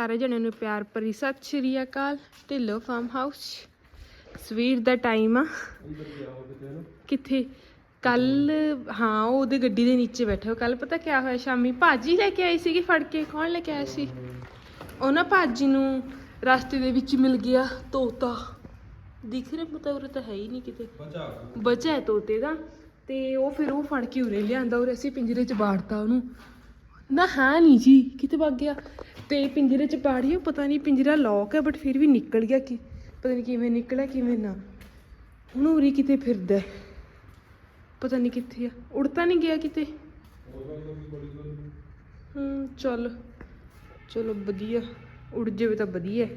ਸਾਰੇ ਜਣਿਆਂ ਨੂੰ ਪਿਆਰ ਭਰੀ ਸਤਿ ਸ਼੍ਰੀ ਅਕਾਲ ਢਿੱਲੋ ਫਾਰਮ ਹਾਊਸ ਸਵੇਰ ਦਾ ਟਾਈਮ ਆ। ਕਿੱਥੇ? ਕੱਲ ਹਾਂ ਉਹ ਉਹਦੇ ਗੱਡੀ ਦੇ ਨੀਚੇ ਬੈਠੇ ਹੋ। ਕੱਲ ਪਤਾ ਕਿਆ ਹੋਇਆ? ਸ਼ਾਮੀ ਭਾਜੀ ਲੈ ਕੇ ਆਈ ਸੀਗੀ ਫੜ ਕੇ ਕੌਣ ਲੈ ਕੇ ਆਇਆ ਸੀ? ਉਹ ਨਾ ਭਾਜੀ ਨੂੰ ਰਸਤੇ ਦੇ ਵਿੱਚ ਮਿਲ ਗਿਆ ਤੋਤਾ। ਦਿਖ ਰਿਹਾ ਪਤਾ ਉਰੇ ਤਾਂ ਹੈ ਹੀ ਨਹੀਂ ਕਿਤੇ। ਬਚਾ ਹੈ ਤੋਤੇ ਦਾ। ਤੇ ਉਹ ਫਿਰ ਉਹ ਫੜ ਕੇ ਉਰੇ ਲਿਆਂਦਾ। ਉਰੇ ਅਸੀਂ ਪਿੰਜਰੇ 'ਚ ਬਾੜਤਾ ਉਹਨੂੰ। ਨਾ ਹਾਂ ਨਹੀਂ ਜੀ, ਕਿਤੇ ਵਗ ਗਿਆ। ਤੇ ਪਿੰਜਰੇ 'ਚ ਬਾੜੀਓ ਪਤਾ ਨਹੀਂ ਪਿੰਜਰਾ ਲੌਕ ਹੈ ਬਟ ਫਿਰ ਵੀ ਨਿਕਲ ਗਿਆ ਕਿ, ਪਤਾ ਨਹੀਂ ਕਿਵੇਂ ਨਿਕਲਿਆ, ਕਿਵੇਂ ਨਾ। ਹੁਣ ਉਰੇ ਕਿਤੇ ਫਿਰਦਾ ਹੈ। ਪਤਾ ਨਹੀਂ ਕਿੱਥੇ ਆ। ਉੜ ਤਾਂ ਨਹੀਂ ਗਿਆ ਕਿਤੇ? ਹੂੰ, ਚੱਲ। ਚਲੋ, ਵਧੀਆ। ਉੜ ਜਾਵੇ ਤਾਂ ਵਧੀਆ ਹੈ।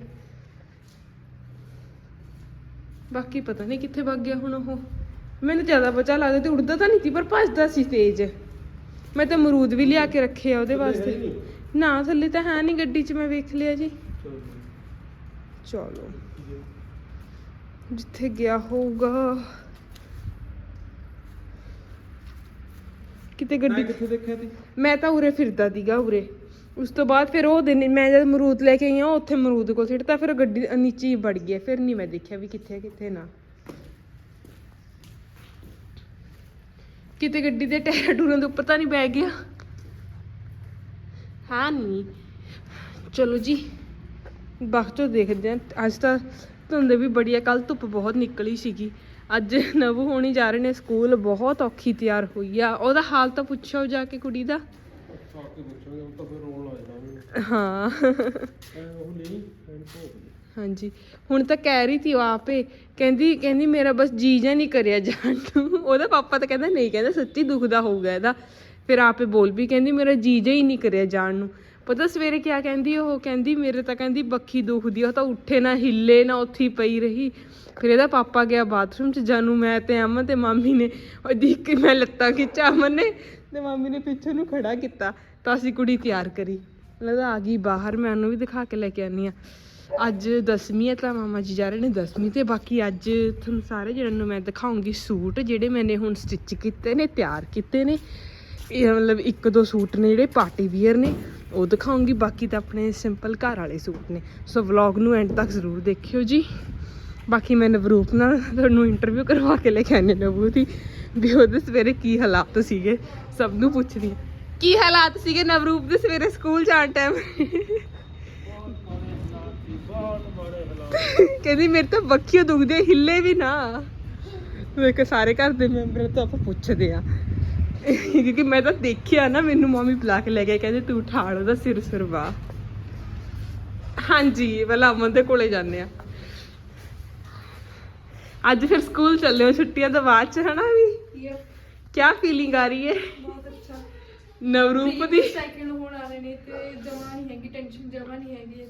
ਬਾਕੀ ਪਤਾ ਨਹੀਂ ਕਿੱਥੇ ਵਗ ਗਿਆ ਹੁਣ ਉਹ। ਮੈਨੂੰ ਜ਼ਿਆਦਾ ਬਚਾ ਲੱਗਦਾ ਤੇ ਉੜਦਾ ਤਾਂ ਨਹੀਂ ਸੀ, ਪਰ ਭੱਜਦਾ ਸੀ ਤੇਜ਼। ਮੈਂ ਤਾਂ ਅਮਰੂਦ ਵੀ ਲਿਆ ਕੇ ਰੱਖੇ ਆ ਉਹਦੇ ਵਾਸਤੇ। ਨਾ ਥੱਲੇ ਤਾਂ ਹੈ ਨਹੀਂ ਗੱਡੀ 'ਚ ਮੈਂ ਵੇਖ ਲਿਆ ਜੀ। ਚਲੋ ਜਿੱਥੇ ਗਿਆ ਹੋਊਗਾ। ਕਿਤੇ ਗੱਡੀ ਕਿੱਥੇ ਦੇਖਿਆ ਤੀ ਮੈਂ ਤਾਂ ਉਰੇ ਫਿਰਦਾ ਦੀਗਾ ਉਰੇ। ਉਸ ਤੋਂ ਬਾਅਦ ਫਿਰ ਉਹ ਦਿਨ ਮੈਂ ਜਦ ਅਮਰੂਦ ਲੈ ਕੇ ਆਈ ਹਾਂ ਉੱਥੇ ਅਮਰੂਦ ਕੋਲ ਸਿੱਟਤਾ ਫਿਰ ਗੱਡੀ ਨੀਚੇ ਹੀ ਵੜ ਗਿਆ। ਫਿਰ ਨਹੀਂ ਮੈਂ ਦੇਖਿਆ ਵੀ ਕਿੱਥੇ ਕਿੱਥੇ ਨਾ। ਕਿਤੇ ਗੱਡੀ ਦੇ ਟਾਇਰ ਟੂਰਾਂ ਦੇ ਉੱਪਰ ਤਾਂ ਨਹੀਂ ਬੈ ਗਿਆ। ਹਾਂ ਨਹੀਂ ਚਲੋ ਜੀ ਬਾਅਦ ਦੇਖਦੇ ਹਾਂ। ਅੱਜ ਤਾਂ ਧੁੰਦ ਵੀ ਬੜੀ ਆ ਕੱਲ ਧੁੱਪ ਬਹੁਤ ਨਿਕਲੀ ਸੀਗੀ। ਅੱਜ ਨਵੂ ਹੋਣੀ ਜਾ ਰਹੇ ਨੇ ਸਕੂਲ ਬਹੁਤ ਔਖੀ ਤਿਆਰ ਹੋਈ ਆ। ਉਹਦਾ ਹਾਲ ਤਾਂ ਪੁੱਛੋ ਜਾ ਕੇ ਕੁੜੀ ਦਾ। ਆ ਕੇ ਪੁੱਛਾਂਗੇ ਉਹ ਤਾਂ ਫਿਰ ਰੋਣ ਲੱਗ ਜਾਣਾ ਹਾਂ। ਉਹ ਨਹੀਂ। ਹਾਂਜੀ। ਹੁਣ ਤਾਂ ਕਹਿ ਰਹੀ ਸੀ ਉਹ ਆਪੇ। ਕਹਿੰਦੀ ਕਹਿੰਦੀ ਮੇਰਾ ਬਸ ਜੀ ਜਾਂ ਨਹੀਂ ਕਰਿਆ ਜਾਣ ਨੂੰ ਉਹਦਾ ਪਾਪਾ ਤਾਂ ਕਹਿੰਦਾ ਨਹੀਂ ਕਹਿੰਦਾ ਸੱਚੀ ਦੁਖਦਾ ਹੋਊਗਾ ਇਹਦਾ। ਫਿਰ ਆਪੇ ਬੋਲ ਵੀ ਕਹਿੰਦੀ ਮੇਰਾ ਜੀ ਜਾਂ ਹੀ ਨਹੀਂ ਕਰਿਆ ਜਾਣ ਨੂੰ। ਪਤਾ ਸਵੇਰੇ ਕਿਆ ਕਹਿੰਦੀ ਉਹ? ਕਹਿੰਦੀ ਮੇਰੇ ਤਾਂ ਕਹਿੰਦੀ ਬੱਖੀ ਦੁਖਦੀ ਆ, ਉਹ ਤਾਂ ਉੱਠੇ ਨਾ ਹਿੱਲੇ ਨਾ ਉੱਥੇ ਪਈ ਰਹੀ। ਫਿਰ ਇਹਦਾ ਪਾਪਾ ਗਿਆ ਬਾਥਰੂਮ 'ਚ ਜਾਨੂੰ ਮੈਂ ਤੇ ਅਮਨ ਤੇ ਮਾਮੀ ਨੇ ਉਹ ਦੇਖ ਕੇ ਮੈਂ ਲੱਤਾਂ ਖਿੱਚਾ ਅਮਨ ਨੇ ਤੇ ਮਾਮੀ ਨੇ ਪਿੱਛੇ ਨੂੰ ਖੜਾ ਕੀਤਾ ਤਾਂ ਅਸੀਂ ਕੁੜੀ ਤਿਆਰ ਕਰੀ। ਲੱਗਦਾ ਆ ਗਈ ਬਾਹਰ ਮੈਂ ਉਹਨੂੰ ਵੀ ਦਿਖਾ ਕੇ ਲੈ ਕੇ ਆਨੀ ਆ ਅੱਜ ਦਸਵੀਂ ਹੈ ਤਾਂ ਮਾਮਾ ਜੀ ਜਾ ਰਹੇ ਨੇ ਦਸਵੀਂ ਤੇ ਬਾਕੀ ਅੱਜ ਤੁਹਾਨੂੰ ਸਾਰੇ ਜਣਾਂ ਨੂੰ ਮੈਂ ਦਿਖਾਉਂਗੀ ਸੂਟ ਜਿਹੜੇ ਮੈਨੇ ਹੁਣ ਸਟਿਚ ਕੀਤੇ ਨੇ, ਤਿਆਰ ਕੀਤੇ ਨੇ। ਇਹ ਮਤਲਬ ਇੱਕ ਦੋ ਸੂਟ ਨੇ ਜਿਹੜੇ ਪਾਰਟੀ ਵੀਅਰ ਨੇ, ਉਹ ਦਿਖਾਉਂਗੀ। ਬਾਕੀ ਤਾਂ ਆਪਣੇ ਸਿੰਪਲ ਘਰ ਵਾਲੇ ਸੂਟ ਨੇ। ਸੋ ਵਲੌਗ ਨੂੰ ਐਂਡ ਤੱਕ ਜ਼ਰੂਰ ਦੇਖਿਓ ਜੀ। ਬਾਕੀ ਮੈਂ ਨਵਰੂਪ ਨਾਲ ਤੁਹਾਨੂੰ ਇੰਟਰਵਿਊ ਕਰਵਾ ਕੇ ਲੈ ਕੇ ਆਨੇ ਨਵੂ ਦੀ, ਵੀ ਉਹਦੇ ਸਵੇਰੇ ਕੀ ਹਾਲਾਤ ਸੀਗੇ, ਸਭ ਨੂੰ ਪੁੱਛਦੀ ਹਾਂ। ਕੀ ਹਾਲਾਤ ਸੀਗੇ ਨਵਰੂਪ ਦੇ ਸਵੇਰੇ ਸਕੂਲ ਜਾਣ ਟਾਈਮ ਕਹਿੰਦੀ ਮੇਰੇ ਤਾਂ ਬੱਖੀਆਂ ਦੁਖਦੇ ਹਿੱਲੇ ਵੀ ਨਾ। ਵੇਖ ਸਾਰੇ ਘਰ ਦੇ ਮੈਂਬਰ ਤੋਂ ਆਪਾਂ ਪੁੱਛਦੇ ਆ ਕਿਉਂਕਿ ਮੈਂ ਤਾਂ ਦੇਖਿਆ ਨਾ ਮੈਨੂੰ ਮੰਮੀ ਬੁਲਾ ਕੇ ਲੈ ਗਏ ਕਹਿੰਦੇ ਤੂੰ ਉਠਾੜ ਉਹਦਾ ਸਿਰ ਸਰਵਾ। ਹਾਂਜੀ ਪਹਿਲਾਂ ਅਮਨ ਦੇ ਕੋਲੇ ਜਾਂਦੇ ਆ ਅੱਜ ਫਿਰ ਸਕੂਲ ਚੱਲੇ ਹੋ ਛੁੱਟੀਆਂ ਤੋਂ ਬਾਅਦ ਚ ਹਨਾ ਵੀ? ਕੀ ਫੀਲਿੰਗ ਆ ਰਹੀ ਹੈ? ਬਹੁਤ ਅੱਛਾ। ਨਵਰੂਪ ਦੀ ਸੈਕਿੰਡ ਹੋਣ ਵਾਲੇ ਨੇ ਤੇ ਜਮਾ ਨਹੀਂ ਹੈਗੀ ਟੈਨਸ਼ਨ ਜਮਾ ਨਹੀਂ ਹੈਗੀ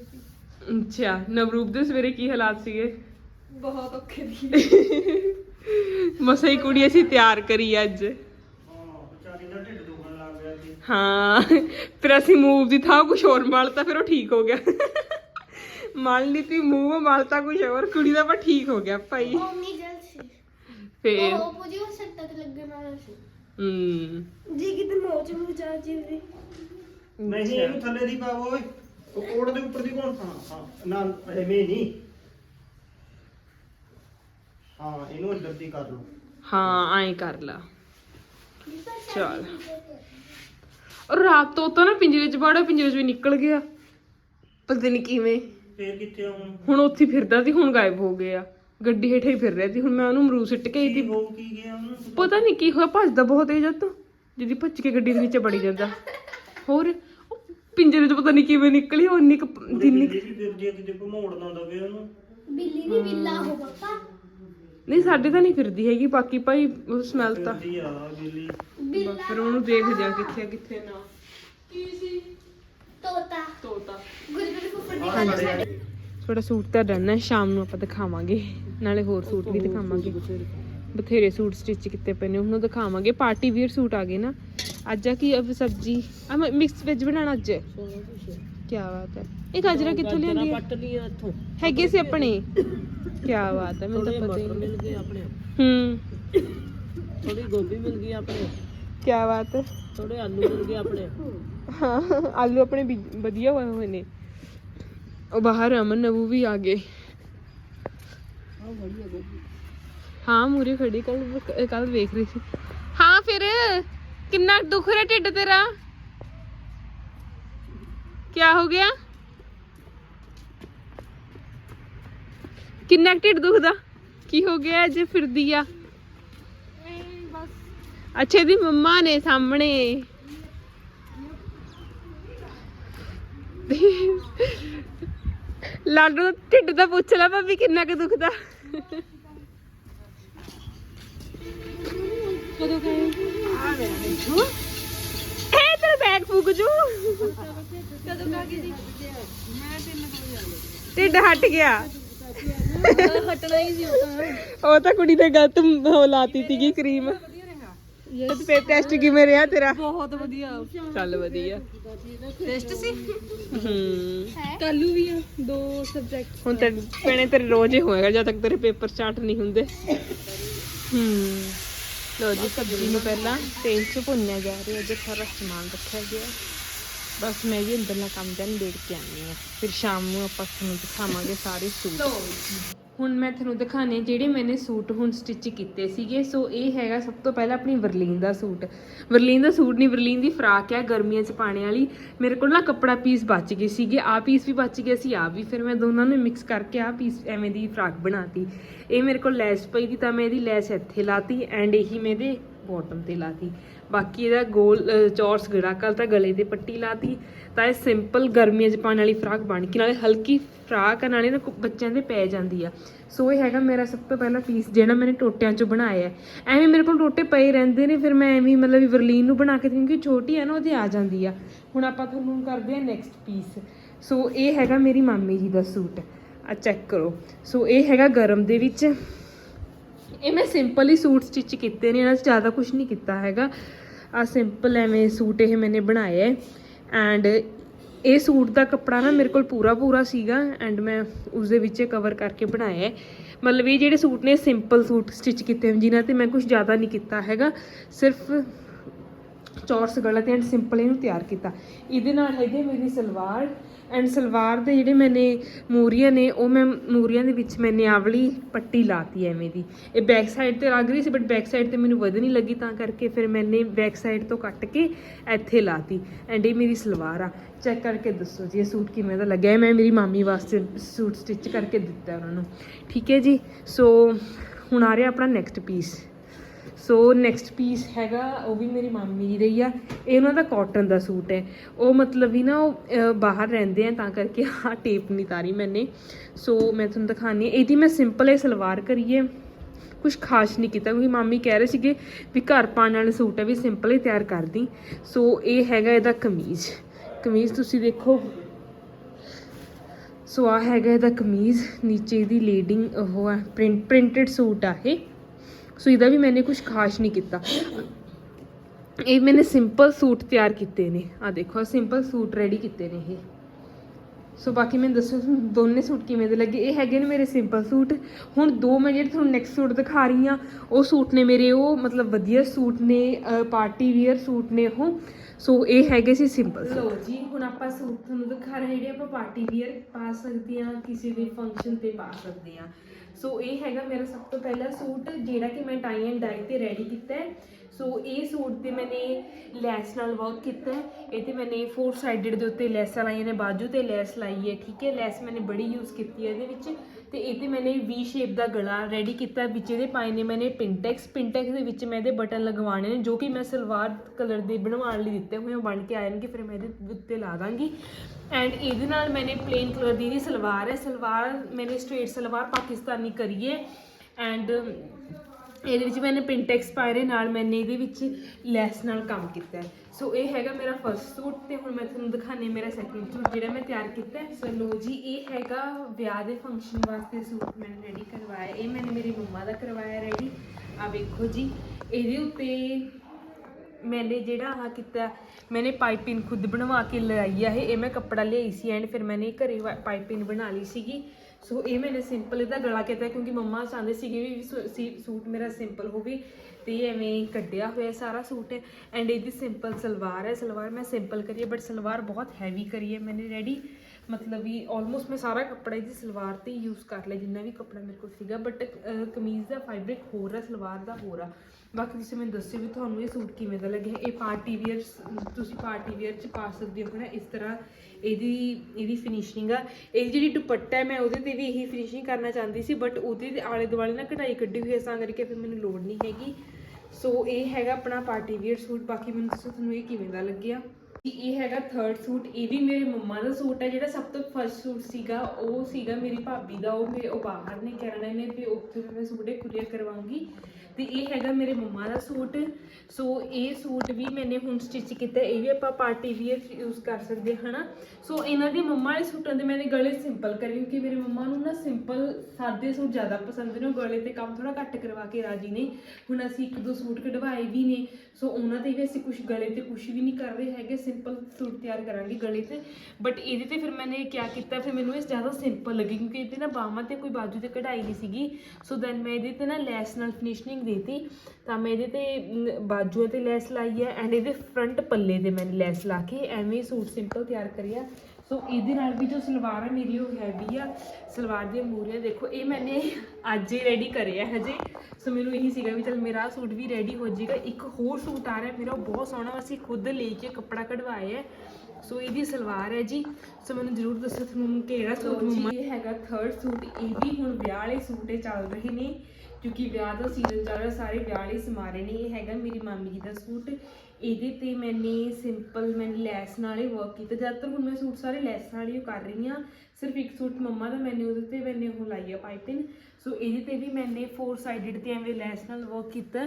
ਅੱਛਾ ਨਵਰੂਪ ਦੇ ਸਵੇਰੇ ਕੀ ਹਾਲਾਤ ਸੀਗੇ? ਬਹੁਤ ਔਖੇ ਦੀ ਮਸਾਂ ਹੀ ਕੁੜੀ ਅਸੀਂ ਤਿਆਰ ਕਰੀ ਅੱਜ। ਹਾਂ ਫਿਰ ਅਸੀਂ ਮੂਵ ਦੀ ਥਾਂ ਕੁਝ ਹੋਰ ਮਲਤਾ ਫਿਰ ਉਹ ਠੀਕ ਹੋ ਗਿਆ। ਮਲ ਲਈ ਤੀ ਮੂੰਹ ਮਲਤਾ ਕੁਝ ਹੋਰ ਕੁੜੀ ਦਾ ਪਰ ਠੀਕ ਹੋ ਗਿਆ ਭਾਈ। ਮੰਮੀ ਜਲ ਸੀ। ਫੇਰ? ਉਹ ਪੁਜੀ ਉਹ ਸੱਟਾ ਤੇ ਲੱਗਣ ਵਾਲਾ ਸੀ। ਹੂੰ। ਜੀ ਕਿਤੇ ਮੋਚ ਨੂੰ ਜਾ ਜੀ ਦੀ ਨਹੀਂ ਇਹਨੂੰ ਥੱਲੇ ਦੀ ਪਾਵੋ ਓਏ। ਉਹ ਕੋੜ ਦੇ ਉੱਪਰ ਦੀ ਕੋਣ? ਹਾਂ ਹਾਂ। ਨਾ ਐਵੇਂ ਨਹੀਂ। ਹਾਂ ਇਹਨੂੰ ਅੰਦਰ ਦੀ ਕਰ ਲਓ। ਹਾਂ ਐਂ ਕਰ ਲਾ। ਚਲ। ਔਰ ਰਾਤ ਤੋਂ ਤਾਂ ਨਾ ਪਿੰਜਰੇ 'ਚ ਬਾੜਾ ਪਿੰਜਰੇ 'ਚ ਵੀ ਨਿਕਲ ਗਿਆ। ਪਤਾ ਨਹੀਂ ਕਿਵੇਂ। ਫੇਰ ਕਿੱਥੇ ਆ ਹੁਣ? ਹੁਣ ਉੱਥੇ ਹੀ ਫਿਰਦਾ ਸੀ ਹੁਣ ਗਾਇਬ ਹੋ ਗਿਆ। ਗੱਡੀ ਹੇਠੇ ਹੀ ਫਿਰ ਰਿਹਾ ਸੀ ਹੁਣ ਮੈਂ ਉਹਨੂੰ ਅਮਰੂਦ ਸਿੱਟ ਕੇ ਆਈ ਕੀ ਸੀ ਹੋ ਕੀ ਗਿਆ ਉਹਨੂੰ? ਪਤਾ ਨਹੀਂ ਕੀ ਹੋਇਆ ਭੱਜਦਾ ਬਹੁਤ ਤੇਜ਼ ਆ ਤੂੰ। ਜਿਹਦੀ ਭੱਜ ਕੇ ਗੱਡੀ ਦੇ ਨੀਚੇ ਵੜੀ ਜਾਂਦਾ। ਹੋਰ? ਉਹ ਪਿੰਜਰੇ 'ਚ ਪਤਾ ਨਹੀਂ ਕਿਵੇਂ ਨਿਕਲੀ ਉਹ ਇੰਨੀ ਕੁ ਜਿੰਨੀ ਬਿੱਲੀ ਵੀ ਫਿਰਦੀ ਆ ਕਿਤੇ ਘਮੋੜ ਨਾ ਦਵੇ ਉਹਨੂੰ। ਬਿੱਲੀ ਦੀ ਬਿੱਲਾ ਹੋ ਪਾਪਾ। ਨਹੀਂ ਸਾਡੇ ਤਾਂ ਨਹੀਂ ਫਿਰਦੀ ਹੈਗੀ ਬਾਕੀ ਭਾਈ ਉਹ ਸਮੈਲ ਤਾਂ। ਫਿਰਦੀ ਆ ਬਿੱਲੀ। ਬਿੱਲਾ ਫਿਰ ਉਹਨੂੰ ਦੇਖਦੇ ਆ ਕਿੱਥੇ ਆ ਕਿੱਥੇ ਨਾ। ਤੋਤਾ। ਤੋਤਾ। ਗੁਰਗੁਰ ਫੁੱਫੜ ਦੀ ਗੱਲ ਸਾਡੇ ਤੁਹਾਡਾ ਸੂਟ ਤਾਂ ਡਨ ਹੈ ਸ਼ਾਮ ਨੂੰ ਆਪਾਂ ਦਿਖਾਵਾਂਗੇ। ਨਾਲੇ ਹੋਰ ਸੂਟ ਵੀ ਦਿਖਾਵਾਂਗੇ। ਬਥੇਰੇ ਸੂਟ ਸਟਿਚ ਕੀਤੇ ਪਏ ਨੇ ਉਹਨੂੰ ਦਿਖਾਵਾਂਗੇ। ਪਾਰਟੀ ਵੀਅਰ ਸੂਟ ਆ ਗਏ ਨਾ। ਅੱਜ ਆ ਕੀ ਅਬ ਸਬਜੀ? ਆ ਮਿਕਸ ਵੈਜ ਬਣਾਉਣਾ ਅੱਜ। ਕੀ ਬਾਤ ਹੈ। ਇਹ ਗਾਜਰਾਂ ਕਿੱਥੋਂ ਲਿਆਂਦੀ ਹੈ ਇੱਥੋਂ। ਹੈਗੇ ਸੀ ਆਪਣੇ? ਕੀ ਬਾਤ ਹੈ ਮੈਨੂੰ ਤਾਂ ਪਤਾ ਹੀ ਨਹੀਂ। ਮਿਲ ਗਏ ਆਪਣੇ ਹੂੰ। ਥੋੜੀ ਗੋਭੀ ਮਿਲ ਗਈ ਆਪਣੇ ਕੀ ਬਾਤ ਹੈ। ਥੋੜੇ ਆਲੂ ਮਿਲ ਗਏ ਆਪਣੇ ਹਾਂ ਆਲੂ ਆਪਣੇ ਵਧੀਆ ਹੋਏ ਹੋਏ ਨੇ। ਉਹ ਬਾਹਰ ਅਮਨ ਨਵੂ ਵੀ ਆ ਗਏ। ਹਾਂ, ਮੂਰੇ ਖੜੀ, ਕੱਲ ਕੱਲ ਵੇਖ ਰਹੀ ਸੀ। ਹਾਂ, ਫਿਰ ਕਿੰਨਾ ਦੁੱਖ ਰਿਹਾ ਢਿੱਡ ਤੇਰਾ? ਕੀ ਹੋ ਗਿਆ? ਕਿੰਨਾ ਢਿੱਡ ਦੁਖਦਾ? ਕੀ ਹੋ ਗਿਆ ਅੱਜ ਫਿਰਦੀ ਆ? ਅੱਛਾ, ਇਹਦੀ ਮੰਮਾ ਨੇ ਸਾਹਮਣੇ। ਲਾਡੂ, ਢਿੱਡ ਦਾ ਪੁੱਛ ਲੈ ਭਾਬੀ, ਕਿੰਨਾ ਕੁ ਦੁਖਦਾ? ਕਦੋਂ ਕਾ ਗਈ। ਢਿੱਡ ਹਟ ਗਿਆ। ਹਟਣਾ ਹੀ ਸੀ ਉਹ ਤਾਂ। ਉਹ ਤਾਂ ਕੁੜੀ ਨੇ ਗਲਤ ਉਹ ਲਾਤੀ ਸੀਗੀ ਕਰੀਮ। ਇਹ ਤੇ ਟੈਸਟ ਕਿਵੇਂ ਰਿਹਾ ਤੇਰਾ? ਬਹੁਤ ਵਧੀਆ। ਚੱਲ ਵਧੀਆ। ਟੈਸਟ ਸੀ? ਹੂੰ। ਕੱਲੂ ਵੀ ਆ ਦੋ ਸਬਜੈਕਟ ਹੁਣ ਤੇ ਭੈਣੇ ਤੇਰੇ ਰੋਜ਼ ਹੀ ਹੋਏਗਾ ਜਦ ਤੱਕ ਤੇਰੇ ਪੇਪਰ ਸਟਾਰਟ ਨਹੀਂ ਹੁੰਦੇ। ਹੂੰ। ਲੋ ਜੀ ਸਬਜ਼ੀ ਨੂੰ ਪਹਿਲਾਂ ਤੇਲ 'ਚ ਭੁੰਨਿਆ ਜਾ ਰਿਹਾ ਜੇ ਸਾਰਾ ਸਮਾਨ ਰੱਖਿਆ ਗਿਆ। ਬਸ ਮੈਂ ਵੀ ਅੰਦਰਲਾ ਕੰਮ ਜਾਂ ਦੇਖ ਕੇ ਆਨੀ ਆ ਫਿਰ ਸ਼ਾਮ ਨੂੰ ਆਪਾਂ ਤੁਹਾਨੂੰ ਦਿਖਾਵਾਂਗੇ ਸਾਰੇ ਸੂਟ। ਹੁਣ ਮੈਂ ਤੁਹਾਨੂੰ ਦਿਖਾਣੇ ਜਿਹੜੇ ਮੈंने ਸੂਟ ਹੁਣ ਸਟਿਚ ਕੀਤੇ ਸੀਗੇ। ਸੋ ਇਹ ਹੈਗਾ ਸਭ ਤੋਂ ਪਹਿਲਾਂ ਆਪਣੀ ਵਰਲੀਨ ਦਾ ਸੂਟ। ਵਰਲੀਨ ਦਾ ਸੂਟ ਨਹੀਂ ਵਰਲੀਨ ਦੀ ਫਰਾਕ ਹੈ ਗਰਮੀਆਂ 'ਚ ਪਾਣੇ ਵਾਲੀ। ਮੇਰੇ ਕੋਲ ਨਾ ਕੱਪੜਾ ਪੀਸ ਬਚ ਗਏ ਸੀਗੇ। ਆ ਪੀਸ ਵੀ ਬਚ ਗਏ ਸੀ ਆ ਵੀ। ਫਿਰ ਮੈਂ ਦੋਨਾਂ ਨੂੰ ਮਿਕਸ ਕਰਕੇ ਆ ਪੀਸ ਐਵੇਂ ਦੀ ਫਰਾਕ ਬਣਾਤੀ। ਇਹ ਮੇਰੇ ਕੋਲ ਲੈਸ ਪਈ ਦੀ ਤਾਂ ਮੈਂ ਇਹਦੀ ਲੈਸ ਇੱਥੇ ਲਾਤੀ ਐਂਡ ਇਹੀ ਮੈਂ ਇਹਦੇ ਬਾਟਮ ਤੇ ਲਾਤੀ। ਬਾਕੀ ਇਹਦਾ ਗੋਲ ਅ, ਚੌਰਸ ਗੜਾ ਕੱਲ ਤਾਂ ਗਲੇ ਤੇ ਪੱਟੀ ਲਾਤੀ ਤਾਂ ਇਹ ਸਿੰਪਲ ਗਰਮੀਆਂ 'ਚ ਪਾਉਣ ਵਾਲੀ ਫਰਾਕ ਬਣ ਕੇ ਨਾਲੇ ਹਲਕੀ ਫਰਾਕ ਆ ਨਾਲੇ ਨਾ ਕੁ- ਬੱਚਿਆਂ ਦੇ ਪੈ ਜਾਂਦੀ ਆ। ਸੋ ਇਹ ਹੈਗਾ ਮੇਰਾ ਸਭ ਤੋਂ ਪਹਿਲਾ ਪੀਸ ਜਿਹੜਾ ਮੈंने ਟੋਟਿਆਂ 'ਚੋਂ ਬਣਾਇਆ ਐਵੇਂ ਮੇਰੇ ਕੋਲ ਟੋਟੇ ਪਏ ਰਹਿੰਦੇ ਨੇ ਫਿਰ ਮੈਂ ਐਵੇਂ ਮਤਲਬ ਵਰਲੀਨ ਨੂੰ ਬਣਾ ਕੇ ਕਿਉਂਕਿ ਛੋਟੀ ਆ ਨਾ ਉਹਦੇ ਆ ਜਾਂਦੀ ਆ। ਹੁਣ ਆਪਾਂ ਤੁਹਾਨੂੰ ਕਰਦੇ ਆ ਨੈਕਸਟ ਪੀਸ ਸੋ ਇਹ ਹੈਗਾ ਮੇਰੀ ਮਾਮੀ ਜੀ ਦਾ ਸੂਟ। ਆ ਚੈੱਕ ਕਰੋ। ਸੋ ਇਹ ਹੈਗਾ ਗਰਮ ਦੇ ਵਿੱਚ। ਇਹ ਮੈਂ ਸਿੰਪਲ ਹੀ ਸੂਟ ਸਟਿਚ ਕੀਤੇ ਨੇ, ਇਹਨਾਂ 'ਚ ਜ਼ਿਆਦਾ ਕੁਝ ਨਹੀਂ ਕੀਤਾ ਹੈਗਾ। ਆ ਸਿੰਪਲ ਐਵੇਂ ਸੂਟ ਇਹ ਮੈਨੇ ਬਣਾਏ ਹੈ ਐਂਡ ਇਹ ਸੂਟ ਦਾ ਕੱਪੜਾ ਨਾ ਮੇਰੇ ਕੋਲ ਪੂਰਾ ਪੂਰਾ ਸੀਗਾ ਐਂਡ ਮੈਂ ਉਸ ਦੇ ਵਿੱਚ ਕਵਰ ਕਰਕੇ ਬਣਾਇਆ ਮਤਲਬ ਇਹ ਜਿਹੜੇ ਸੂਟ ਨੇ ਸਿੰਪਲ ਸੂਟ ਸਟਿਚ ਕੀਤੇ ਹੋਏ ਜਿਨ੍ਹਾਂ ਤੇ ਮੈਂ ਕੁਝ ਜ਼ਿਆਦਾ ਨਹੀਂ ਕੀਤਾ ਹੈਗਾ। ਸਿਰਫ ਚੌਰਸ ਗਲਾ ਤੇ ਐਂਡ ਸਿੰਪਲ ਇਹਨੂੰ ਤਿਆਰ ਕੀਤਾ। ਇਹਦੇ ਨਾਲ ਹੈਗੇ ਮੇਰੀ ਸਲਵਾਰ ਐਂਡ ਸਲਵਾਰ ਦੇ ਜਿਹੜੇ ਮੈਨੇ ਮੂਰੀਆਂ ਨੇ, ਉਹ ਮੈਂ ਮੂਰੀਆਂ ਦੇ ਵਿੱਚ ਮੈਨੇ ਆਵਲੀ ਪੱਟੀ ਲਾਤੀ ਐਵੇਂ ਦੀ। ਇਹ ਬੈਕ ਸਾਈਡ ਤੇ ਲੱਗ ਰਹੀ ਸੀ ਬਟ ਬੈਕ ਸਾਈਡ ਤੇ ਮੈਨੂੰ ਵਧ ਨਹੀਂ ਲੱਗੀ, ਤਾਂ ਕਰਕੇ ਫਿਰ ਮੈਨੇ ਬੈਕ ਸਾਈਡ ਤੋਂ ਕੱਟ ਕੇ ਇੱਥੇ ਲਾਤੀ। ਐਂਡ ਇਹ ਮੇਰੀ ਸਲਵਾਰ ਆ। ਚੈੱਕ ਕਰਕੇ ਦੱਸੋ ਜੀ, ਇਹ ਸੂਟ ਕਿਵੇਂ ਦਾ ਲੱਗਿਆ? ਮੈਂ ਮੇਰੀ ਮਾਮੀ ਵਾਸਤੇ ਸੂਟ ਸਟਿਚ ਕਰਕੇ ਦਿੱਤਾ ਉਹਨਾਂ ਨੂੰ। ਠੀਕ ਹੈ ਜੀ? ਸੋ ਹੁਣ ਆ ਰਿਹਾ ਆਪਣਾ next piece so next piece ਹੈਗਾ, ਉਹ ਵੀ ਮੇਰੀ ਮਾਮੀ ਜੀ ਦਾ ਆ। ਇਹ ਉਹਨਾਂ ਦਾ ਕਾਟਨ ਦਾ ਸੂਟ ਹੈ। ਉਹ ਮਤਲਬ ਵੀ ਨਾ ਉਹ ਬਾਹਰ ਰਹਿੰਦੇ ਆ, ਤਾਂ ਕਰਕੇ ਆ ਟੇਪ ਨਹੀਂ ਤਾਰੀ ਮੈਨੇ। ਸੋ ਮੈਂ ਤੁਹਾਨੂੰ ਦਿਖਾਣੀ ਇਹਦੀ ਮੈਂ ਸਿੰਪਲ ਇਹ ਸਲਵਾਰ ਕਰੀਏ ਕੁਝ ਖਾਸ ਨਹੀਂ ਕੀਤਾ, ਕਿਉਂਕਿ ਮਾਮੀ ਕਹਿ ਰਹੇ ਸੀਗੇ ਵੀ ਘਰ ਪਾਉਣ ਵਾਲੇ ਸੂਟ ਹੈ, ਵੀ ਸਿੰਪਲ ਹੀ ਤਿਆਰ ਕਰਦੀ। ਸੋ ਇਹ ਹੈਗਾ ਇਹਦਾ ਕਮੀਜ਼। ਕਮੀਜ਼ ਤੁਸੀਂ ਦੇਖੋ। ਸੋ ਆ ਹੈਗਾ ਇਹਦਾ ਕਮੀਜ਼। ਨੀਚੇ ਇਹਦੀ ਲੇਡਿੰਗ ਉਹ ਆ ਪ੍ਰਿੰਟ ਪ੍ਰਿੰਟਡ ਸੂਟ ਆ ਇਹ। ਸੋ ਇਹਦਾ ਵੀ ਮੈंने ਕੁਝ ਖਾਸ ਨਹੀਂ ਕੀਤਾ। ਇਹ ਮੈंने ਸਿੰਪਲ ਸੂਟ ਤਿਆਰ ਕੀਤੇ ਨੇ। ਆ ਦੇਖੋ ਸਿੰਪਲ ਸੂਟ ਰੈਡੀ ਕੀਤੇ ਨੇ ਇਹ। ਸੋ ਬਾਕੀ ਮੈਨੂੰ ਦੱਸੋ, ਦੋਨੇ ਸੂਟ ਕਿਵੇਂ ਦੇ ਲੱਗੇ? ਇਹ ਹੈਗੇ ਨੇ ਮੇਰੇ ਸਿੰਪਲ ਸੂਟ। ਹੁਣ ਦੋ ਮੈਂ ਜਿਹੜੇ ਤੁਹਾਨੂੰ ਨੈਕਸਟ ਸੂਟ ਦਿਖਾ ਰਹੀ ਆ ਉਹ ਸੂਟ ਨੇ ਮੇਰੇ, ਉਹ ਮਤਲਬ ਵਧੀਆ ਸੂਟ ਨੇ ਪਾਰਟੀ ਵੇਅਰ ਸੂਟ ਨੇ ਉਹ। ਸੋ ਇਹ ਹੈਗੇ ਸੀ ਸਿੰਪਲ ਲੋ ਜੀ, ਹੁਣ ਆਪਾਂ ਸੂਟ ਤੁਹਾਨੂੰ ਦਿਖਾ ਰਹੇ ਜਿਹੜੇ ਆਪਾਂ ਪਾਰਟੀ ਵੇਅਰ ਪਾ ਸਕਦੇ ਆ ਕਿਸੇ ਵੀ ਫੰਕਸ਼ਨ ਤੇ ਪਾ ਸਕਦੇ ਆ ਸੋ ਇਹ ਹੈਗਾ ਮੇਰਾ ਸਭ ਤੋਂ ਪਹਿਲਾ ਸੂਟ, ਜਿਹੜਾ ਕਿ ਮੈਂ ਟਾਈ ਐਂਡ ਡਾਈ ਤੇ ਰੈਡੀ ਕੀਤਾ ਹੈ। ਸੋ ਇਹ ਸੂਟ ਤੇ ਮੈਨੇ ਲੈਸ ਨਾਲ ਵਰਕ ਕੀਤਾ ਹੈ। ਇਹ ਤੇ ਮੈਨੇ ਫੋਰ ਸਾਈਡਡ ਦੇ ਉੱਤੇ ਲੈਸਾਂ ਲਾਈਆਂ ਨੇ, ਬਾਜੂ ਤੇ ਲੈਸ ਲਾਈ ਹੈ, ਠੀਕ ਹੈ। ਲੈਸ ਮੈਨੇ ਬੜੀ ਯੂਜ਼ ਕੀਤੀ ਹੈ ਇਹਦੇ ਵਿੱਚ। ਤੇ ਇਹ ਤੇ ਮੈਨੇ ਵੀ ਸ਼ੇਪ ਦਾ ਗਲਾ ਰੈਡੀ ਕੀਤਾ ਵਿੱਚ ਇਹਦੇ ਪਾਏ ਨੇ ਮੈਨੇ ਪਿੰਟੈਕਸ ਪਿੰਟੈਕਸ ਦੇ ਵਿੱਚ ਮੈਂ ਇਹਦੇ ਬਟਨ ਲਗਵਾਉਣੇ ਨੇ, ਜੋ ਕਿ ਮੈਂ ਸਲਵਾਰ ਕਲਰ ਦੇ ਬਣਵਾਉਣ ਲਈ ਦਿੱਤੇ ਹੋਏ ਉਹ ਬਣ ਕੇ ਆਣਗੇ ਫਿਰ ਮੈਂ ਇਹਦੇ ਉੱਤੇ ਲਾ ਦਾਂਗੀ। ਐਂਡ ਇਹਦੇ ਨਾਲ ਮੈਨੇ ਪਲੇਨ ਕਲਰ ਦੀ ਇਹਦੀ ਸਲਵਾਰ ਹੈ। ਸਲਵਾਰ ਮੈਨੇ ਸਟ੍ਰੇਟ ਸਲਵਾਰ ਪਾਕਿਸਤਾਨੀ ਕਰੀਏ ਐਂਡ ਇਹਦੇ ਵਿੱਚ ਮੈਨੇ ਪਿੰਟੈਕਸ ਪਾਏ ਨੇ, ਨਾਲ ਮੈਨੇ ਇਹਦੇ ਵਿੱਚ ਲੈਸ ਨਾਲ ਕੰਮ ਕੀਤਾ ਹੈ। ਸੋ ਇਹ ਹੈਗਾ ਮੇਰਾ ਫਰਸਟ ਸੂਟ ਤੇ ਹੁਣ ਮੈਂ ਤੁਹਾਨੂੰ ਦਿਖਾਣੇ ਮੇਰਾ ਸੈਕਿੰਡ ਸੂਟ ਜਿਹੜਾ ਮੈਂ ਤਿਆਰ ਕੀਤਾ ਹੈ। ਸੋ ਲੋ ਜੀ, ਇਹ ਹੈਗਾ ਵਿਆਹ ਦੇ ਫੰਕਸ਼ਨ ਵਾਸਤੇ ਸੂਟ ਮੈਂ ਰੈਡੀ ਕਰਵਾਇਆ। ਇਹ ਮੈਨੇ ਮੇਰੀ ਮੰਮਾ ਦਾ ਕਰਵਾਇਆ ਰੈਡੀ ਆ ਵੇਖੋ ਜੀ, ਇਹਦੇ ਉੱਤੇ ਮੈਨੇ ਜਿਹੜਾ ਆਹ ਕੀਤਾ, ਮੈਨੇ ਪਾਈਪਿੰਗ ਖੁਦ ਬਣਵਾ ਕੇ ਲਗਾਈ ਆ ਇਹ ਇਹ ਮੈਂ ਕੱਪੜਾ ਲਿਆਈ ਸੀ ਐਂਡ ਫਿਰ ਮੈਨੇ ਘਰੇ ਪਾਈਪਿੰਗ ਬਣਾ ਲਈ ਸੀਗੀ। ਸੋ ਇਹ ਮੈਨੇ ਸਿੰਪਲ ਇਹਦਾ ਗਲਾ ਕੀਤਾ ਕਿਉਂਕਿ ਮੰਮਾ ਚਾਹੁੰਦੇ ਸੀਗੇ ਵੀ ਸੂ- ਸੀ- ਸੂਟ ਮੇਰਾ ਸਿੰਪਲ ਹੋਵੇ ਤੇ ਇਹ ਐਵੇਂ ਹੀ ਕੱਢਿਆ ਹੋਇਆ ਸਾਰਾ ਸੂਟ। ਹੈ ਐਂਡ ਇਹਦੀ ਸਿੰਪਲ ਸਲਵਾਰ ਹੈ, ਸਲਵਾਰ ਮੈਂ ਸਿੰਪਲ ਕਰੀਏ ਬਟ ਸਲਵਾਰ ਬਹੁਤ ਹੈਵੀ ਕਰੀ ਹੈ, ਮੈਨੇ ਰੈਡੀ ਮਤਲਬ ਵੀ ਆਲਮੋਸਟ ਮੈਂ ਸਾਰਾ ਕੱਪੜਾ ਇਹਦੀ ਸਲਵਾਰ ਤੇ ਯੂਜ਼ ਕਰ ਲਿਆ, ਜਿੰਨਾ ਵੀ ਕੱਪੜਾ ਮੇਰੇ ਕੋਲ ਸੀਗਾ ਬਟ ਕਮੀਜ਼ ਦਾ ਫੈਬਰਿਕ ਹੋਰ ਆ, ਸਲਵਾਰ ਦਾ ਹੋਰ ਆ। ਬਾਕੀ ਤੁਸੀਂ ਮੈਨੂੰ ਦੱਸਿਓ ਵੀ ਤੁਹਾਨੂੰ ਇਹ ਸੂਟ ਕਿਵੇਂ ਦਾ ਲੱਗਿਆ? ਇਹ ਪਾਰਟੀ ਵੇਅਰ ਤੁਸੀਂ ਪਾਰਟੀ ਵੇਅਰ ਚ ਪਾ ਸਕਦੇ ਹੋ ਨਾ ਇਸ ਤਰ੍ਹਾਂ ਇਹਦੀ ਇਹਦੀ ਫਿਨਿਸ਼ਿੰਗ ਆ। ਇਹ ਜਿਹੜੀ ਦੁਪੱਟਾ ਹੈ, ਮੈਂ ਉਹਦੇ ਤੇ ਵੀ ਇਹੀ ਫਿਨਿਸ਼ਿੰਗ ਕਰਨਾ ਚਾਹੁੰਦੀ ਸੀ ਬਟ ਉਹਦੇ ਆਲੇ ਦੁਆਲੇ ਨਾ ਕਢਾਈ ਕੱਢੀ ਹੋਈ ਹੈ ਤਾਂ ਕਰਕੇ ਫਿਰ ਮੈਨੂੰ ਲੋੜ ਨਹੀਂ ਹੈਗੀ। ਸੋ ਇਹ ਹੈਗਾ ਆਪਣਾ ਪਾਰਟੀ ਵੇਅਰ ਸੂਟ। ਬਾਕੀ ਮੈਨੂੰ ਦੱਸੋ ਤੁਹਾਨੂੰ ਇਹ ਕਿਵੇਂ ਦਾ ਲੱਗਿਆ? ਇਹ ਹੈਗਾ ਥਰਡ ਸੂਟ। ਇਹ ਵੀ ਮੇਰੇ ਮੰਮਾ ਦਾ ਸੂਟ ਹੈ ਜਿਹੜਾ ਸਭ ਤੋਂ ਫਸਟ ਸੂਟ ਸੀਗਾ। ਉਹ ਸੀਗਾ ਮੇਰੀ ਭਾਬੀ ਦਾ। ਉਹ ਮੇ, ਉਹ ਬਾਹਰ ਨੇ, ਕੈਨੇਡਾ ਨੇ, ਤੇ ਉੱਥੇ ਮੈਂ ਸੂਟ ਇਹ ਕੁਰੀਅਰ ਕਰਵਾਉਂਗੀ। ਤੇ ਇਹ ਹੈਗਾ ਮੇਰੇ ਮੰਮਾ ਦਾ ਸੂਟ। ਸੋ ਇਹ ਸੂਟ ਵੀ ਮੈਨੇ ਹੁਣ ਸਟਿਚ ਕੀਤਾ, ਇਹ ਵੀ ਆਪਾਂ ਪਾਰਟੀ ਵੀਅਰ ਯੂਜ਼ ਕਰ ਸਕਦੇ ਹਾਂ, ਹਨਾ? ਸੋ ਇਹਨਾਂ ਦੇ ਮੰਮਾ ਵਾਲੇ ਸੂਟਾਂ ਦੇ ਮੈਨੇ ਗਲੇ ਸਿੰਪਲ ਕਰੇ, ਕਿਉਂਕਿ ਮੇਰੇ ਮੰਮਾ ਨੂੰ ਨਾ ਸਿੰਪਲ ਸਾਦੇ ਸੂਟ ਜ਼ਿਆਦਾ ਪਸੰਦ ਨੇ, ਉਹ ਗਲੇ ਤੇ ਕੰਮ ਥੋੜਾ ਘੱਟ ਕਰਵਾ ਕੇ ਰਾਜੀ ਨੇ। ਹੁਣ ਅਸੀਂ ਇੱਕ ਦੋ ਸੂਟ ਕਢਵਾਏ ਵੀ ਨੇ, ਸੋ ਉਹਨਾਂ ਤੇ ਵੀ ਅਸੀਂ ਕੁਝ ਗਲੇ ਤੇ ਕੁਝ ਵੀ ਨਹੀਂ ਕਰ ਰਹੇ ਹੈਗੇ ਸਿੰਪਲ ਸੂਟ ਤਿਆਰ ਕਰਾਂਗੇ ਗਲੇ ਤੇ। ਬਟ ਇਹਦੇ ਤੇ ਫਿਰ ਮੈਨੇ ਕਿਆ ਕੀਤਾ, ਫਿਰ ਮੈਨੂੰ ਇਹ ਜ਼ਿਆਦਾ ਸਿੰਪਲ ਲੱਗੀ, ਕਿਉਂਕਿ ਇਹਦੇ ਨਾ ਬਾਹਾਂ ਤੇ ਕੋਈ ਬਾਜੂ ਤੇ ਕਢਾਈ ਨਹੀਂ ਸੀਗੀ। ਸੋ ਦੈਨ ਮੈਂ ਇਹਦੇ ਤੇ ਨਾ ਲੈਸ ਨਾਲ ਫਿਨਿਸ਼ਿੰਗ ਦੇਤੀ ਤਾਂ। ਮੈਂ ਇਹਦੇ ਤੇ ਬਾਜੂਆਂ ਤੇ ਲੈਸ ਲਾਈ ਹੈ ਐਂਡ ਇਹਦੇ ਫਰੰਟ ਪੱਲੇ ਤੇ ਮੈਨੇ ਲੈਸ ਲਾ ਕੇ ਐਵੇਂ ਸੂਟ ਸਿੰਪਲ ਤਿਆਰ ਕਰਿਆ। ਸੋ ਇਹਦੇ ਨਾਲ ਵੀ ਜੋ ਸਲਵਾਰ ਹੈ ਮੇਰੀ ਉਹ ਹੈਵੀ ਆ। ਸਲਵਾਰ ਦੀਆਂ ਮੂਰੀਆਂ ਦੇਖੋ ਇਹ ਮੈਨੇ ਅੱਜ ਹੀ ਰੈਡੀ ਕਰਿਆ ਹਜੇ। ਸੋ ਮੈਨੂੰ ਇਹੀ ਸੀਗਾ ਵੀ ਚਲ ਮੇਰਾ ਸੂਟ ਵੀ ਰੈਡੀ ਹੋ ਜਾਏਗਾ। ਇੱਕ ਹੋਰ ਸੂਟ ਆ ਰਿਹਾ ਮੇਰਾ ਉਹ ਬਹੁਤ ਸੋਹਣਾ ਅਸੀਂ ਖੁਦ ਲੈ ਕੇ ਕੱਪੜਾ ਕਢਵਾਇਆ ਹੈ। ਸੋ ਇਹਦੀ ਸਲਵਾਰ ਹੈ ਜੀ। ਸੋ ਮੈਨੂੰ ਜ਼ਰੂਰ ਦੱਸੋ ਤੁਹਾਨੂੰ ਕਿਹੜਾ ਸੂਟ ਮੰਮਾ ਇਹ ਹੈਗਾ ਥਰਡ ਸੂਟ ਇਹ ਵੀ ਹੁਣ ਵਿਆਹ ਵਾਲੇ ਸੂਟੇ ਚੱਲ ਰਹੇ ਨੇ। ਕਿਉਂਕਿ ਵਿਆਹ ਦਾ ਸੀਜ਼ਨ ਚੱਲ ਰਿਹਾ, ਸਾਰੇ ਵਿਆਹ ਵਾਲੇ ਸਮਾ ਰਹੇ ਨੇ, ਇਹ ਹੈਗਾ ਮੇਰੀ ਮਾਮੀ ਜੀ ਦਾ ਸੂਟ। ਇਹਦੇ ਤੇ ਮੈਨੇ ਸਿੰਪਲ ਮੈਂ ਲੈਸ ਨਾਲ ਹੀ ਵਰਕ ਕੀਤਾ। ਜ਼ਿਆਦਾਤਰ ਹੁਣ ਮੈਂ ਸੂਟ ਸਾਰੇ ਲੈਸ ਨਾਲ ਹੀ ਕਰ ਰਹੀ ਹਾਂ। ਸਿਰਫ ਇੱਕ ਸੂਟ ਮੰਮਾ ਦਾ ਮੈਨੇ ਉਹਦੇ ਤੇ, ਮੈਨੇ ਉਹ ਲਾਈ ਆ ਪਾਈਪਿੰਗ ਸੋ ਇਹਦੇ ਤੇ ਵੀ ਮੈਨੇ ਫੋਰ ਸਾਈਡਡ ਤੇ ਐਵੇਂ ਲੈਸ ਨਾਲ ਵਰਕ ਕੀਤਾ।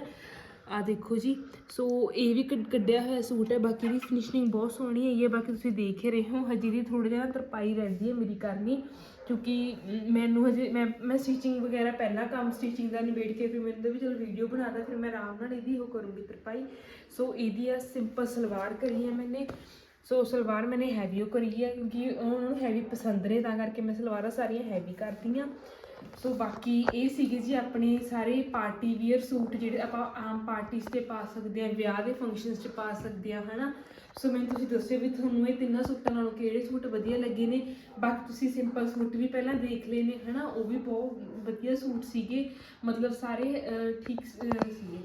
ਆ ਦੇਖੋ ਜੀ, ਸੋ ਇਹ ਵੀ ਕੱਢ- ਕੱਢਿਆ ਹੋਇਆ ਸੂਟ ਹੈ। ਬਾਕੀ ਦੀ ਫਿਨਿਸ਼ਿੰਗ ਬਹੁਤ ਸੋਹਣੀ ਹੈ। ਇਹ ਬਾਕੀ ਤੁਸੀਂ ਦੇਖ ਹੀ ਰਹੇ ਹੋ, ਹਜੇ ਦੀ ਥੋੜੀ ਜਿਹਾ ਤਰਪਾਈ ਰਹਿੰਦੀ ਹੈ ਮੇਰੀ ਕਰਨੀ। ਕਿਉਂਕਿ ਮੈਨੂੰ ਹਜੇ, ਮੈਂ ਮੈਂ ਸਟਿਚਿੰਗ ਵਗੈਰਾ ਪਹਿਲਾਂ ਕੰਮ ਸਟਿਚਿੰਗ ਦਾ ਨਿਬੇੜ ਕੇ ਫਿਰ ਮੈਨੂੰ ਵੀ ਚਲ ਵੀਡੀਓ ਬਣਾਦਾ ਫਿਰ ਮੈਂ ਆਰਾਮ ਨਾਲ ਇਹਦੀ ਉਹ ਕਰੂੰਗੀ ਤਰਪਾਈ। ਸੋ ਇਹਦੀ ਆ ਸਿੰਪਲ ਸਲਵਾਰ ਕਰੀ ਹੈ ਮੈਨੇ। ਸੋ ਸਲਵਾਰ ਮੈਨੇ ਹੈਵੀ ਉਹ ਕਰੀ ਹੈ ਕਿਉਂਕਿ ਉਹਨਾਂ ਨੂੰ ਹੈਵੀ ਪਸੰਦ ਨੇ, ਤਾਂ ਕਰਕੇ ਮੈਂ ਸਲਵਾਰਾਂ ਸਾਰੀਆਂ ਹੈਵੀ ਕਰਦੀ ਹਾਂ ਸੋ ਬਾਕੀ ਇਹ ਸੀਗੇ ਜੀ ਆਪਣੇ ਸਾਰੇ ਪਾਰਟੀ ਵੀਅਰ ਸੂਟ ਜਿਹੜੇ ਆਪਾਂ ਆਮ ਪਾਰਟੀਆਂ ਤੇ ਪਾ ਸਕਦੇ ਆ, ਵਿਆਹ ਦੇ ਫੰਕਸ਼ਨਸ 'ਚ ਪਾ ਸਕਦੇ ਆ, ਹਨਾ? ਸੋ ਮੈਨੂੰ ਤੁਸੀਂ ਦੱਸਿਓ ਵੀ ਤੁਹਾਨੂੰ ਇਹ ਤਿੰਨਾਂ ਸੂਟਾਂ ਨਾਲੋਂ ਕਿਹੜੇ ਸੂਟ ਵਧੀਆ ਲੱਗੇ ਨੇ? ਬਾਕੀ ਤੁਸੀਂ ਸਿੰਪਲ ਸੂਟ ਵੀ ਪਹਿਲਾਂ ਦੇਖ ਲਏ ਨੇ, ਹਨਾ? ਉਹ ਵੀ ਬਹੁਤ ਵਧੀਆ ਸੂਟ ਸੀਗੇ। ਮਤਲਬ ਸਾਰੇ ਠੀਕ ਸੀਗੇ।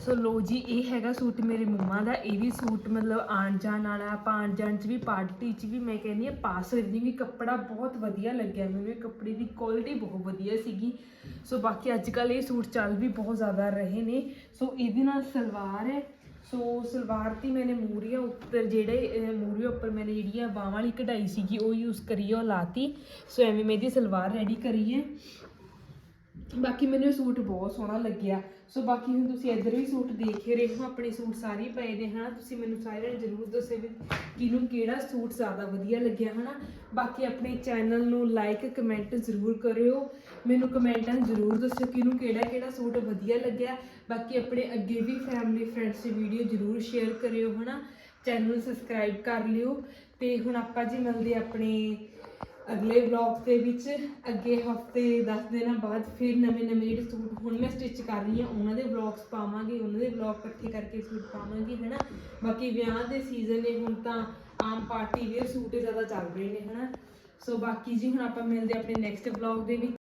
ਸੋ ਲੋ ਜੀ, ਇਹ ਹੈਗਾ ਸੂਟ ਮੇਰੇ ਮੰਮਾ ਦਾ। ਇਹ ਵੀ ਸੂਟ ਮਤਲਬ ਆਣ ਜਾਣ ਵਾਲਾ, ਆਪਾਂ ਆਣ ਜਾਣ ਚ ਵੀ, ਪਾਰਟੀ ਚ ਵੀ ਮੈਂ ਕਹਿੰਦੀ ਆ ਪਾ ਸਕਦੀ ਵੀ ਕੱਪੜਾ ਬਹੁਤ ਵਧੀਆ ਲੱਗਿਆ ਮੈਨੂੰ। ਇਹ ਕੱਪੜੇ ਦੀ ਕੁਆਲਿਟੀ ਬਹੁਤ ਵਧੀਆ ਸੀਗੀ। ਸੋ ਬਾਕੀ ਅੱਜ ਕੱਲ ਇਹ ਸੂਟ ਚੱਲ ਵੀ ਬਹੁਤ ਜ਼ਿਆਦਾ ਰਹੇ ਨੇ। ਸੋ ਇਹਦੇ ਨਾਲ ਸਲਵਾਰ ਹੈ। ਸੋ ਸਲਵਾਰ ਦੀ ਮੈਨੇ ਮੂਰੀਆਂ ਉੱਪਰ ਜਿਹੜੇ ਮੂਰੀਆਂ ਉੱਪਰ ਮੈਨੇ ਜਿਹੜੀ ਆ ਬਾਹਾਂ ਵਾਲੀ ਕਢਾਈ ਸੀਗੀ, ਉਹ ਯੂਜ਼ ਕਰੀ ਆ, ਉਹ ਲਾਤੀ। ਸੋ ਐਵੇਂ ਮੈਂ ਇਹਦੀ ਸਲਵਾਰ ਰੈਡੀ ਕਰੀ ਹੈ ਬਾਕੀ ਮੈਨੂੰ ਇਹ ਸੂਟ ਬਹੁਤ ਸੋਹਣਾ ਲੱਗਿਆ। ਸੋ ਬਾਕੀ ਹੁਣ ਤੁਸੀਂ ਇੱਧਰ ਵੀ ਸੂਟ ਦੇਖ ਰਹੇ ਹੋ, ਆਪਣੇ ਸੂਟ ਸਾਰੇ ਹੀ ਪਏ ਨੇ, ਹਨਾ? ਤੁਸੀਂ ਮੈਨੂੰ ਸਾਰਿਆਂ ਨੂੰ ਜ਼ਰੂਰ ਦੱਸੇ ਵੀ ਕਿਹਨੂੰ ਕਿਹੜਾ ਸੂਟ ਜ਼ਿਆਦਾ ਵਧੀਆ ਲੱਗਿਆ, ਹਨਾ? ਬਾਕੀ ਆਪਣੇ ਚੈਨਲ ਨੂੰ ਲਾਈਕ ਕਮੈਂਟ ਜ਼ਰੂਰ ਕਰਿਓ। ਮੈਨੂੰ ਕਮੈਂਟਾਂ ਜ਼ਰੂਰ ਦੱਸਿਓ ਕਿਹਨੂੰ ਕਿਹੜਾ ਕਿਹੜਾ ਸੂਟ ਵਧੀਆ ਲੱਗਿਆ। ਬਾਕੀ ਆਪਣੇ ਅੱਗੇ ਵੀ ਫੈਮਿਲੀ ਫਰੈਂਡਸ ਦੀ ਵੀਡੀਓ ਜ਼ਰੂਰ ਸ਼ੇਅਰ ਕਰਿਓ, ਹਨਾ? ਚੈਨਲ ਨੂੰ ਸਬਸਕ੍ਰਾਈਬ ਕਰ ਲਿਓ ਤੇ ਹੁਣ ਆਪਾਂ ਜੀ ਮਿਲਦੇ ਆਪਣੇ ਅਗਲੇ ਵਲੌਗ ਦੇ ਵਿੱਚ। ਅੱਗੇ ਹਫ਼ਤੇ 10 ਦਿਨਾਂ ਬਾਅਦ ਫਿਰ ਨਵੇਂ ਨਵੇਂ ਜਿਹੜੇ ਸੂਟ ਹੁਣ ਮੈਂ ਸਟਿਚ ਕਰ ਰਹੀ ਹਾਂ, ਉਹਨਾਂ ਦੇ ਵਲੌਗਸ ਪਾਵਾਂਗੇ, ਉਹਨਾਂ ਦੇ ਵਲੌਗ ਇਕੱਠੇ ਕਰਕੇ ਸੂਟ ਪਾਵਾਂਗੇ, ਹੈਨਾ? ਬਾਕੀ ਵਿਆਹ ਦੇ ਸੀਜ਼ਨ ਨੇ, ਹੁਣ ਤਾਂ ਆਮ ਪਾਰਟੀ ਵੇਅਰ ਸੂਟ ਜ਼ਿਆਦਾ ਚੱਲ ਰਹੇ ਨੇ, ਹੈਨਾ? ਸੋ ਬਾਕੀ ਜੀ ਹੁਣ ਆਪਾਂ ਮਿਲਦੇ ਆਪਣੇ ਨੈਕਸਟ ਵਲੌਗ ਦੇ ਵਿੱਚ।